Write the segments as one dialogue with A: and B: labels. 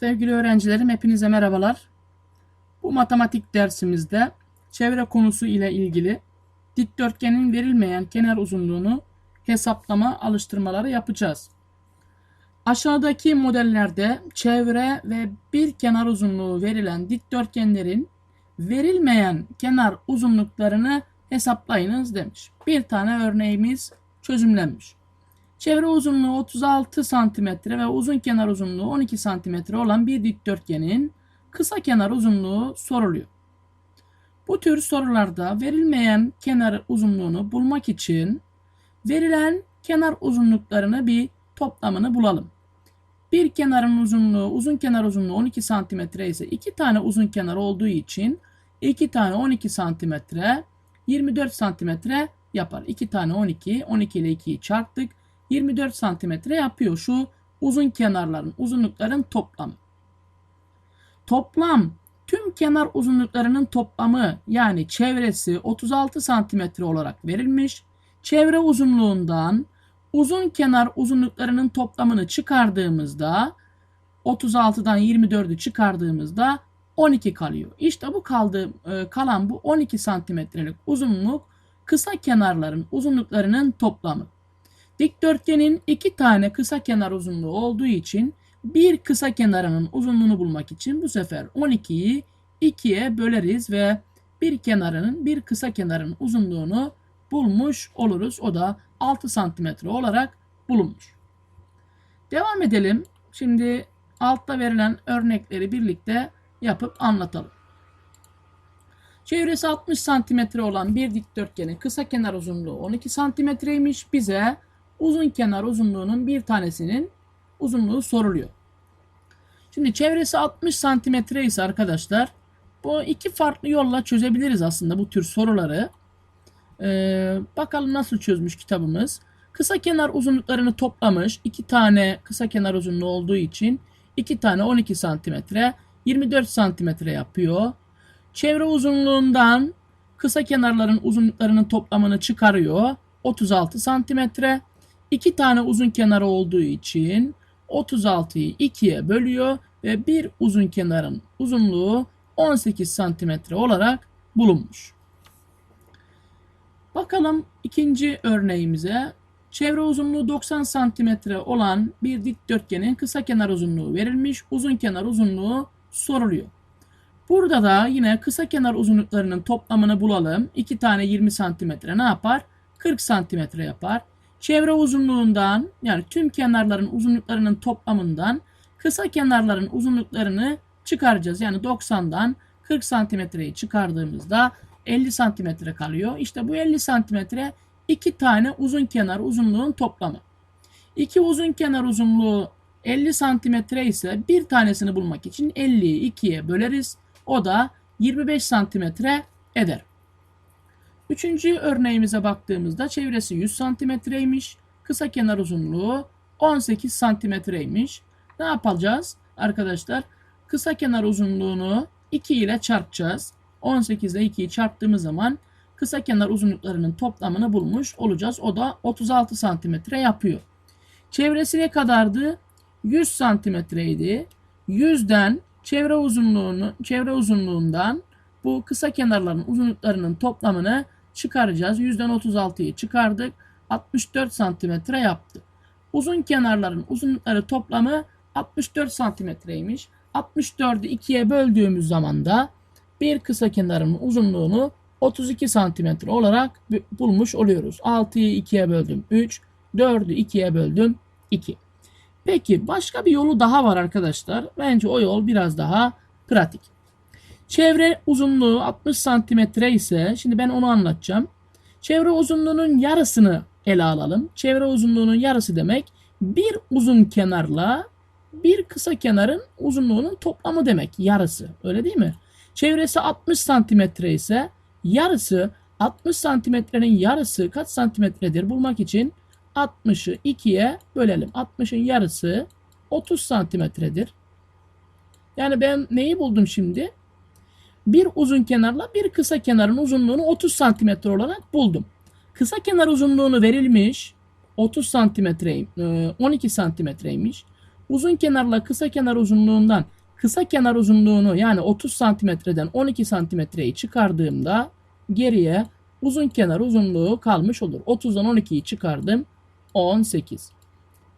A: Sevgili öğrencilerim hepinize merhabalar. Bu matematik dersimizde çevre konusu ile ilgili dikdörtgenin verilmeyen kenar uzunluğunu hesaplama alıştırmaları yapacağız. Aşağıdaki modellerde çevre ve bir kenar uzunluğu verilen dikdörtgenlerin verilmeyen kenar uzunluklarını hesaplayınız demiş. Bir tane örneğimiz çözümlenmiş. Çevre uzunluğu 36 cm ve uzun kenar uzunluğu 12 cm olan bir dikdörtgenin kısa kenar uzunluğu soruluyor. Bu tür sorularda verilmeyen kenar uzunluğunu bulmak için verilen kenar uzunluklarını bir toplamını bulalım. Bir kenarın uzunluğu, uzun kenar uzunluğu 12 cm ise iki tane uzun kenar olduğu için iki tane 12 cm 24 cm yapar. İki tane 12, 12 ile 2'yi çarptık. 24 santimetre yapıyor şu uzun kenarların uzunlukların toplamı. Toplam tüm kenar uzunluklarının toplamı yani çevresi 36 santimetre olarak verilmiş. Çevre uzunluğundan uzun kenar uzunluklarının toplamını çıkardığımızda 36'dan 24'ü çıkardığımızda 12 kalıyor. İşte bu kaldı, kalan bu 12 santimetrelik uzunluk kısa kenarların uzunluklarının toplamı. Dikdörtgenin iki tane kısa kenar uzunluğu olduğu için bir kısa kenarının uzunluğunu bulmak için bu sefer 12'yi 2'ye böleriz ve bir kenarının bir kısa kenarın uzunluğunu bulmuş oluruz. O da 6 santimetre olarak bulunmuş. Devam edelim. Şimdi altta verilen örnekleri birlikte yapıp anlatalım. Çevresi 60 santimetre olan bir dikdörtgenin kısa kenar uzunluğu 12 santimetreymiş. Bize uzun kenar uzunluğunun bir tanesinin uzunluğu soruluyor. Şimdi çevresi 60 santimetre ise arkadaşlar bu iki farklı yolla çözebiliriz aslında bu tür soruları. Ee, bakalım nasıl çözmüş kitabımız. Kısa kenar uzunluklarını toplamış. iki tane kısa kenar uzunluğu olduğu için iki tane 12 santimetre 24 santimetre yapıyor. Çevre uzunluğundan kısa kenarların uzunluklarının toplamını çıkarıyor. 36 santimetre. 2 tane uzun kenarı olduğu için 36'yı 2'ye bölüyor ve bir uzun kenarın uzunluğu 18 santimetre olarak bulunmuş. Bakalım ikinci örneğimize. Çevre uzunluğu 90 santimetre olan bir dikdörtgenin kısa kenar uzunluğu verilmiş, uzun kenar uzunluğu soruluyor. Burada da yine kısa kenar uzunluklarının toplamını bulalım. 2 tane 20 santimetre ne yapar? 40 santimetre yapar. Çevre uzunluğundan yani tüm kenarların uzunluklarının toplamından kısa kenarların uzunluklarını çıkaracağız. Yani 90'dan 40 santimetreyi çıkardığımızda 50 santimetre kalıyor. İşte bu 50 santimetre iki tane uzun kenar uzunluğun toplamı. İki uzun kenar uzunluğu 50 santimetre ise bir tanesini bulmak için 50'yi 2'ye böleriz. O da 25 santimetre eder. Üçüncü örneğimize baktığımızda çevresi 100 santimetreymiş. Kısa kenar uzunluğu 18 santimetreymiş. Ne yapacağız arkadaşlar? Kısa kenar uzunluğunu 2 ile çarpacağız. 18 ile 2'yi çarptığımız zaman kısa kenar uzunluklarının toplamını bulmuş olacağız. O da 36 santimetre yapıyor. Çevresi ne kadardı? 100 santimetreydi. 100'den çevre uzunluğunu çevre uzunluğundan bu kısa kenarların uzunluklarının toplamını çıkaracağız. 100'den 36'yı çıkardık. 64 santimetre yaptı. Uzun kenarların uzunlukları toplamı 64 santimetreymiş. 64'ü 2'ye böldüğümüz zaman da bir kısa kenarın uzunluğunu 32 santimetre olarak bulmuş oluyoruz. 6'yı 2'ye böldüm 3, 4'ü 2'ye böldüm 2. Peki başka bir yolu daha var arkadaşlar. Bence o yol biraz daha pratik. Çevre uzunluğu 60 santimetre ise şimdi ben onu anlatacağım. Çevre uzunluğunun yarısını ele alalım. Çevre uzunluğunun yarısı demek bir uzun kenarla bir kısa kenarın uzunluğunun toplamı demek. Yarısı. Öyle değil mi? Çevresi 60 santimetre ise yarısı 60 santimetrenin yarısı kaç santimetredir bulmak için 60'ı 2'ye bölelim. 60'ın yarısı 30 santimetredir. Yani ben neyi buldum şimdi? Bir uzun kenarla bir kısa kenarın uzunluğunu 30 santimetre olarak buldum. Kısa kenar uzunluğunu verilmiş 30 santimetre 12 santimetreymiş. Uzun kenarla kısa kenar uzunluğundan kısa kenar uzunluğunu yani 30 santimetreden 12 santimetreyi çıkardığımda geriye uzun kenar uzunluğu kalmış olur. 30'dan 12'yi çıkardım 18.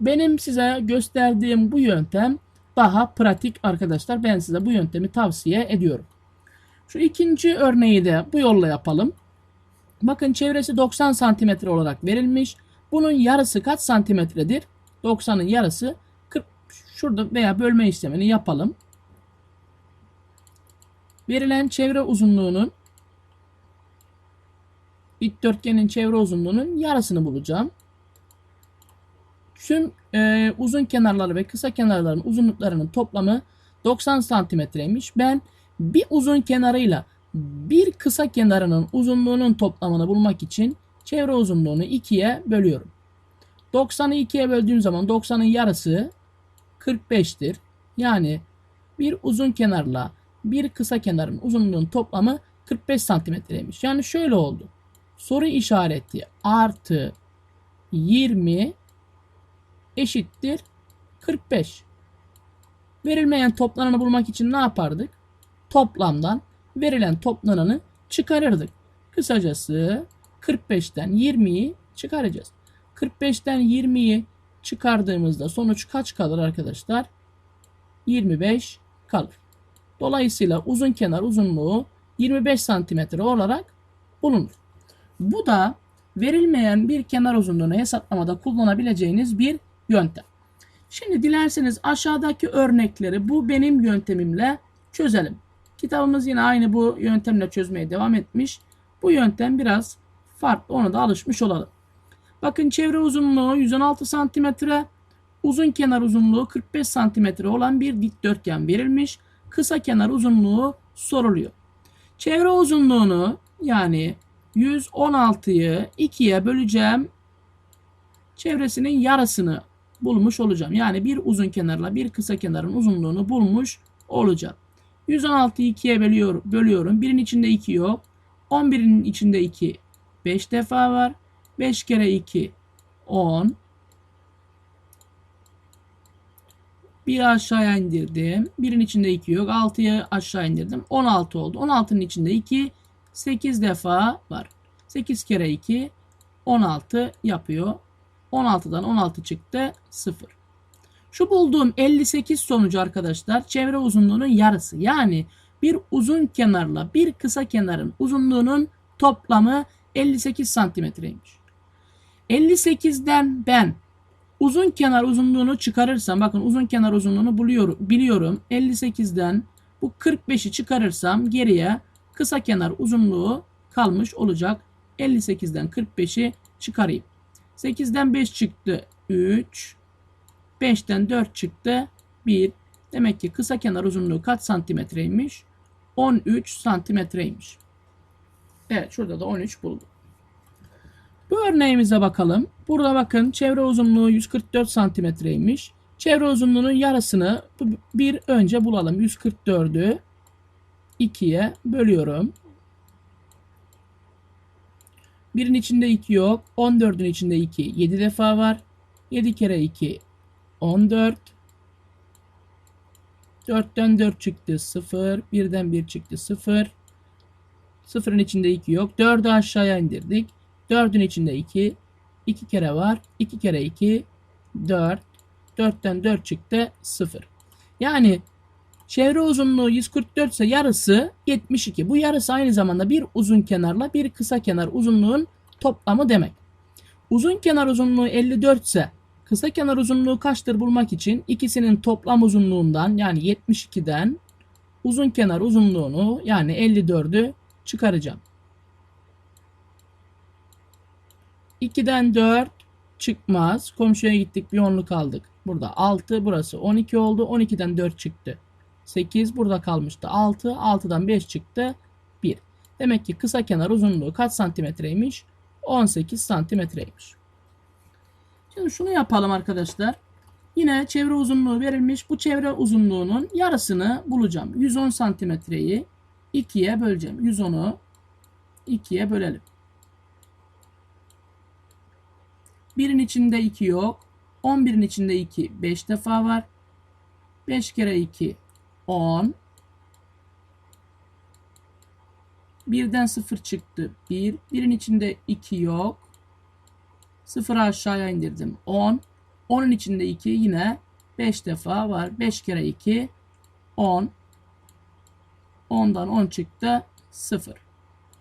A: Benim size gösterdiğim bu yöntem daha pratik arkadaşlar. Ben size bu yöntemi tavsiye ediyorum. Şu ikinci örneği de bu yolla yapalım. Bakın çevresi 90 santimetre olarak verilmiş. Bunun yarısı kaç santimetredir? 90'ın yarısı 40. Şurada veya bölme işlemini yapalım. Verilen çevre uzunluğunun dikdörtgenin çevre uzunluğunun yarısını bulacağım. Tüm e, uzun kenarları ve kısa kenarların uzunluklarının toplamı 90 santimetreymiş. Ben bir uzun kenarıyla bir kısa kenarının uzunluğunun toplamını bulmak için çevre uzunluğunu 2'ye bölüyorum. 90'ı 2'ye böldüğüm zaman 90'ın yarısı 45'tir. Yani bir uzun kenarla bir kısa kenarın uzunluğunun toplamı 45 santimetreymiş. Yani şöyle oldu. Soru işareti artı 20 eşittir 45. Verilmeyen toplananı bulmak için ne yapardık? Toplamdan verilen toplananı çıkarırdık. Kısacası 45'ten 20'yi çıkaracağız. 45'ten 20'yi çıkardığımızda sonuç kaç kalır arkadaşlar? 25 kalır. Dolayısıyla uzun kenar uzunluğu 25 santimetre olarak bulunur. Bu da verilmeyen bir kenar uzunluğunu hesaplamada kullanabileceğiniz bir yöntem. Şimdi dilerseniz aşağıdaki örnekleri bu benim yöntemimle çözelim. Kitabımız yine aynı bu yöntemle çözmeye devam etmiş. Bu yöntem biraz farklı. Ona da alışmış olalım. Bakın çevre uzunluğu 116 santimetre, uzun kenar uzunluğu 45 santimetre olan bir dikdörtgen verilmiş. Kısa kenar uzunluğu soruluyor. Çevre uzunluğunu yani 116'yı 2'ye böleceğim. Çevresinin yarısını bulmuş olacağım. Yani bir uzun kenarla bir kısa kenarın uzunluğunu bulmuş olacağım. 116'yı 2'ye bölüyorum. bölüyorum. Birin içinde 2 yok. 11'in içinde 2 5 defa var. 5 kere 2 10. Bir aşağıya indirdim. Birin içinde 2 yok. 6'yı aşağı indirdim. 16 oldu. 16'nın içinde 2 8 defa var. 8 kere 2 16 yapıyor. 16'dan 16 çıktı 0. Şu bulduğum 58 sonucu arkadaşlar çevre uzunluğunun yarısı. Yani bir uzun kenarla bir kısa kenarın uzunluğunun toplamı 58 santimetreymiş. 58'den ben uzun kenar uzunluğunu çıkarırsam bakın uzun kenar uzunluğunu buluyorum, biliyorum. 58'den bu 45'i çıkarırsam geriye kısa kenar uzunluğu kalmış olacak. 58'den 45'i çıkarayım. 8'den 5 çıktı 3. 5'ten 4 çıktı 1. Demek ki kısa kenar uzunluğu kaç santimetreymiş? 13 santimetreymiş. Evet şurada da 13 buldum. Bu örneğimize bakalım. Burada bakın çevre uzunluğu 144 santimetreymiş. Çevre uzunluğunun yarısını bir önce bulalım. 144'ü 2'ye bölüyorum. Birin içinde 2 yok. 14'ün içinde 2 7 defa var. 7 kere 2 14. 4'ten 4 çıktı 0. 1'den 1 çıktı 0. 0'ın içinde 2 yok. 4'ü aşağıya indirdik. 4'ün içinde 2. 2 kere var. 2 kere 2 4. 4'ten 4 çıktı 0. Yani çevre uzunluğu 144 ise yarısı 72. Bu yarısı aynı zamanda bir uzun kenarla bir kısa kenar uzunluğun toplamı demek. Uzun kenar uzunluğu 54 ise kısa kenar uzunluğu kaçtır bulmak için ikisinin toplam uzunluğundan yani 72'den uzun kenar uzunluğunu yani 54'ü çıkaracağım. 2'den 4 çıkmaz. Komşuya gittik bir onluk aldık. Burada 6 burası 12 oldu. 12'den 4 çıktı. 8 burada kalmıştı 6. 6'dan 5 çıktı 1. Demek ki kısa kenar uzunluğu kaç santimetreymiş? 18 santimetreymiş. Şimdi şunu yapalım arkadaşlar. Yine çevre uzunluğu verilmiş. Bu çevre uzunluğunun yarısını bulacağım. 110 santimetreyi 2'ye böleceğim. 110'u 2'ye bölelim. Birin içinde 2 yok. 11'in içinde 2 5 defa var. 5 kere 2 10. Birden 0 çıktı. 1. Birin içinde 2 yok. 0'ı aşağıya indirdim. 10. 10'un içinde 2 yine 5 defa var. 5 kere 2 10. 10'dan 10 çıktı. 0.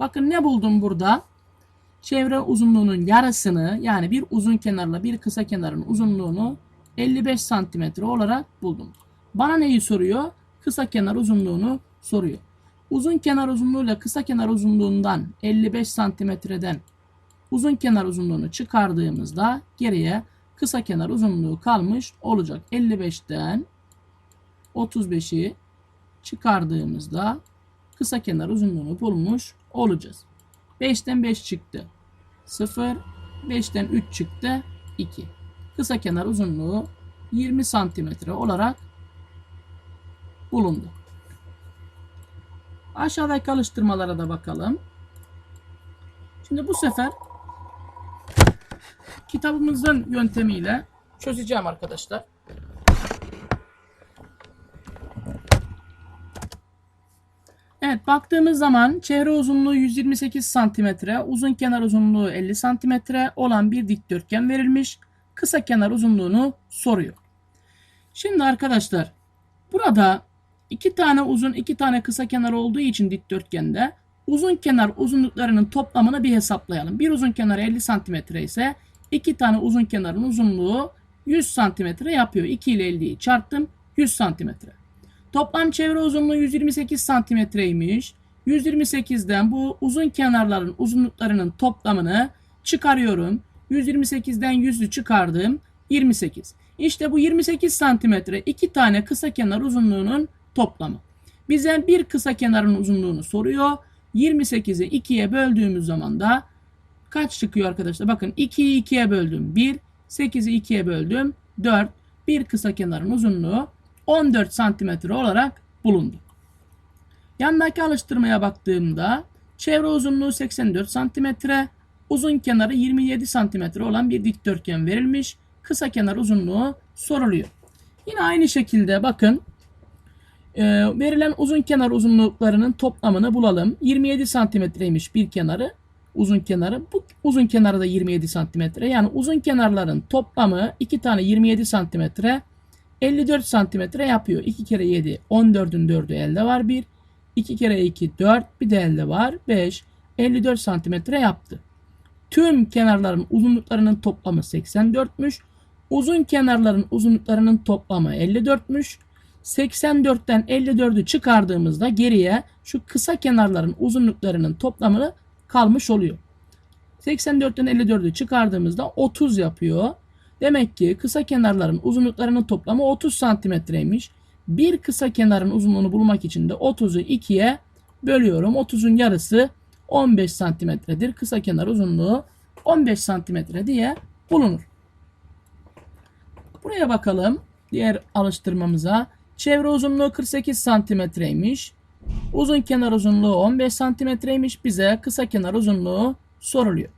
A: Bakın ne buldum burada? Çevre uzunluğunun yarısını yani bir uzun kenarla bir kısa kenarın uzunluğunu 55 santimetre olarak buldum. Bana neyi soruyor? Kısa kenar uzunluğunu soruyor. Uzun kenar uzunluğuyla kısa kenar uzunluğundan 55 santimetreden uzun kenar uzunluğunu çıkardığımızda geriye kısa kenar uzunluğu kalmış olacak. 55'ten 35'i çıkardığımızda kısa kenar uzunluğunu bulmuş olacağız. 5'ten 5 çıktı. 0. 5'ten 3 çıktı. 2. Kısa kenar uzunluğu 20 santimetre olarak bulundu. Aşağıdaki alıştırmalara da bakalım. Şimdi bu sefer kitabımızın yöntemiyle çözeceğim arkadaşlar. Evet baktığımız zaman çevre uzunluğu 128 santimetre, uzun kenar uzunluğu 50 santimetre olan bir dikdörtgen verilmiş. Kısa kenar uzunluğunu soruyor. Şimdi arkadaşlar burada iki tane uzun iki tane kısa kenar olduğu için dikdörtgende uzun kenar uzunluklarının toplamını bir hesaplayalım. Bir uzun kenar 50 santimetre ise iki tane uzun kenarın uzunluğu 100 santimetre yapıyor. 2 ile 50'yi çarptım 100 santimetre. Toplam çevre uzunluğu 128 santimetreymiş. 128'den bu uzun kenarların uzunluklarının toplamını çıkarıyorum. 128'den 100'ü çıkardım. 28. İşte bu 28 santimetre iki tane kısa kenar uzunluğunun toplamı. Bize bir kısa kenarın uzunluğunu soruyor. 28'i 2'ye böldüğümüz zaman da kaç çıkıyor arkadaşlar? Bakın 2'yi 2'ye böldüm 1. 8'i 2'ye böldüm 4. Bir kısa kenarın uzunluğu 14 santimetre olarak bulundu. Yandaki alıştırmaya baktığımda çevre uzunluğu 84 santimetre, uzun kenarı 27 santimetre olan bir dikdörtgen verilmiş. Kısa kenar uzunluğu soruluyor. Yine aynı şekilde bakın e, verilen uzun kenar uzunluklarının toplamını bulalım. 27 santimetreymiş bir kenarı uzun kenarı. Bu uzun kenarı da 27 santimetre. Yani uzun kenarların toplamı iki tane 27 santimetre 54 santimetre yapıyor. 2 kere 7 14'ün 4'ü elde var 1. 2 kere 2 4 bir de elde var 5. 54 santimetre yaptı. Tüm kenarların uzunluklarının toplamı 84'müş. Uzun kenarların uzunluklarının toplamı 54'müş. 84'ten 54'ü çıkardığımızda geriye şu kısa kenarların uzunluklarının toplamı kalmış oluyor. 84'ten 54'ü çıkardığımızda 30 yapıyor. Demek ki kısa kenarların uzunluklarının toplamı 30 santimetreymiş. Bir kısa kenarın uzunluğunu bulmak için de 30'u 2'ye bölüyorum. 30'un yarısı 15 santimetredir. Kısa kenar uzunluğu 15 santimetre diye bulunur. Buraya bakalım. Diğer alıştırmamıza. Çevre uzunluğu 48 santimetreymiş. Uzun kenar uzunluğu 15 santimetreymiş. Bize kısa kenar uzunluğu soruluyor.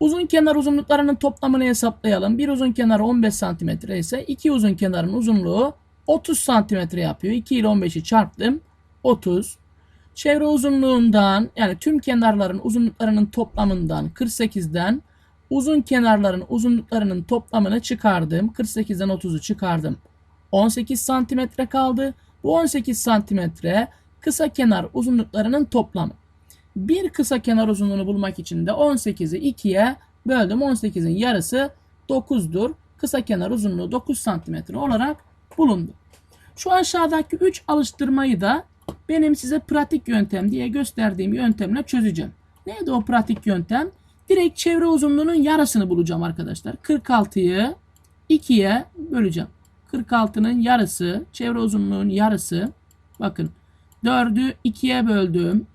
A: Uzun kenar uzunluklarının toplamını hesaplayalım. Bir uzun kenar 15 cm ise iki uzun kenarın uzunluğu 30 cm yapıyor. 2 ile 15'i çarptım. 30. Çevre uzunluğundan yani tüm kenarların uzunluklarının toplamından 48'den uzun kenarların uzunluklarının toplamını çıkardım. 48'den 30'u çıkardım. 18 cm kaldı. Bu 18 cm kısa kenar uzunluklarının toplamı. Bir kısa kenar uzunluğunu bulmak için de 18'i 2'ye böldüm. 18'in yarısı 9'dur. Kısa kenar uzunluğu 9 cm olarak bulundu. Şu aşağıdaki 3 alıştırmayı da benim size pratik yöntem diye gösterdiğim yöntemle çözeceğim. Neydi o pratik yöntem? Direkt çevre uzunluğunun yarısını bulacağım arkadaşlar. 46'yı 2'ye böleceğim. 46'nın yarısı, çevre uzunluğunun yarısı. Bakın 4'ü 2'ye böldüm.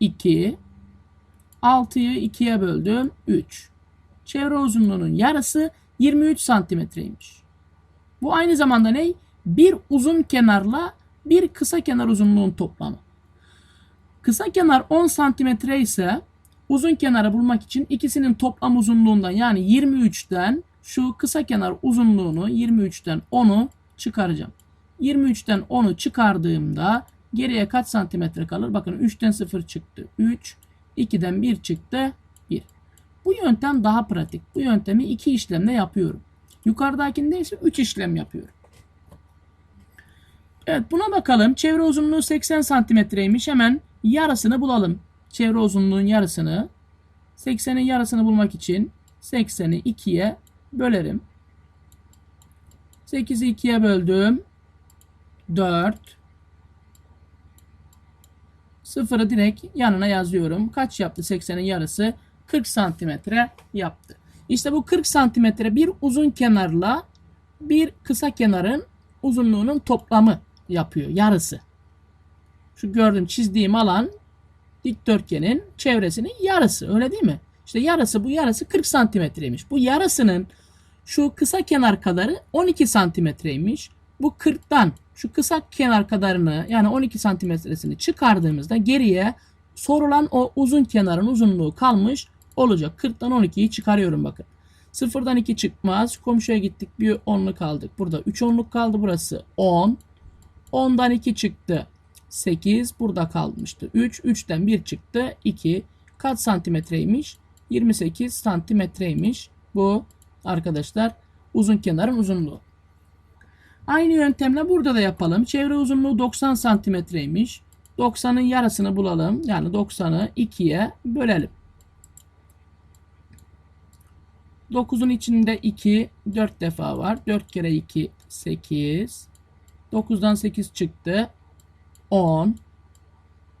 A: 2. 6'yı 2'ye böldüm. 3. Çevre uzunluğunun yarısı 23 santimetreymiş. Bu aynı zamanda ne? Bir uzun kenarla bir kısa kenar uzunluğun toplamı. Kısa kenar 10 santimetre ise uzun kenarı bulmak için ikisinin toplam uzunluğundan yani 23'ten şu kısa kenar uzunluğunu 23'ten 10'u çıkaracağım. 23'ten 10'u çıkardığımda geriye kaç santimetre kalır? Bakın 3'ten 0 çıktı. 3, 2'den 1 çıktı. 1. Bu yöntem daha pratik. Bu yöntemi 2 işlemle yapıyorum. Yukarıdakinde ise 3 işlem yapıyorum. Evet buna bakalım. Çevre uzunluğu 80 santimetreymiş. Hemen yarısını bulalım. Çevre uzunluğun yarısını. 80'in yarısını bulmak için 80'i 2'ye bölerim. 8'i 2'ye böldüm. 4. Sıfırı direkt yanına yazıyorum. Kaç yaptı 80'in yarısı? 40 santimetre yaptı. İşte bu 40 santimetre bir uzun kenarla bir kısa kenarın uzunluğunun toplamı yapıyor. Yarısı. Şu gördüğüm çizdiğim alan dikdörtgenin çevresinin yarısı. Öyle değil mi? İşte yarısı bu yarısı 40 santimetreymiş. Bu yarısının şu kısa kenar kadarı 12 santimetreymiş. Bu 40'tan şu kısa kenar kadarını yani 12 santimetresini çıkardığımızda geriye sorulan o uzun kenarın uzunluğu kalmış olacak. 40'tan 12'yi çıkarıyorum bakın. Sıfırdan 2 çıkmaz. Komşuya gittik bir onluk aldık. Burada 3 onluk kaldı. Burası 10. 10'dan 2 çıktı. 8 burada kalmıştı. 3. 3'ten 1 çıktı. 2. Kaç santimetreymiş? 28 santimetreymiş. Bu arkadaşlar uzun kenarın uzunluğu. Aynı yöntemle burada da yapalım. Çevre uzunluğu 90 santimetreymiş. 90'ın yarısını bulalım. Yani 90'ı 2'ye bölelim. 9'un içinde 2 4 defa var. 4 kere 2 8. 9'dan 8 çıktı. 10.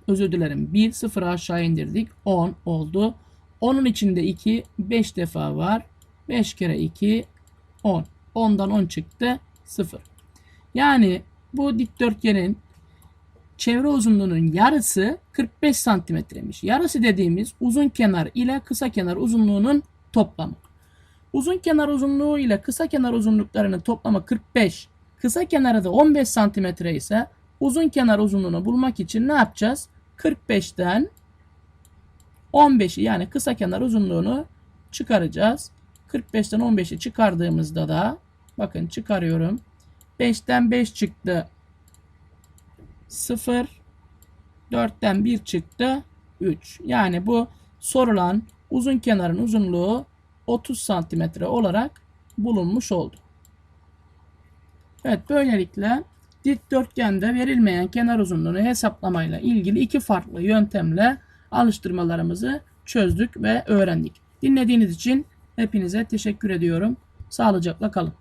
A: Özür dilerim. 1 0 aşağı indirdik. 10 oldu. 10'un içinde 2 5 defa var. 5 kere 2 10. 10'dan 10 çıktı. 0. Yani bu dikdörtgenin çevre uzunluğunun yarısı 45 santimetremiş. Yarısı dediğimiz uzun kenar ile kısa kenar uzunluğunun toplamı. Uzun kenar uzunluğu ile kısa kenar uzunluklarının toplamı 45. Kısa kenarı da 15 santimetre ise uzun kenar uzunluğunu bulmak için ne yapacağız? 45'ten 15'i yani kısa kenar uzunluğunu çıkaracağız. 45'ten 15'i çıkardığımızda da bakın çıkarıyorum. 5'ten 5 çıktı. 0 4'ten 1 çıktı. 3. Yani bu sorulan uzun kenarın uzunluğu 30 santimetre olarak bulunmuş oldu. Evet böylelikle dikdörtgende verilmeyen kenar uzunluğunu hesaplamayla ilgili iki farklı yöntemle alıştırmalarımızı çözdük ve öğrendik. Dinlediğiniz için hepinize teşekkür ediyorum. Sağlıcakla kalın.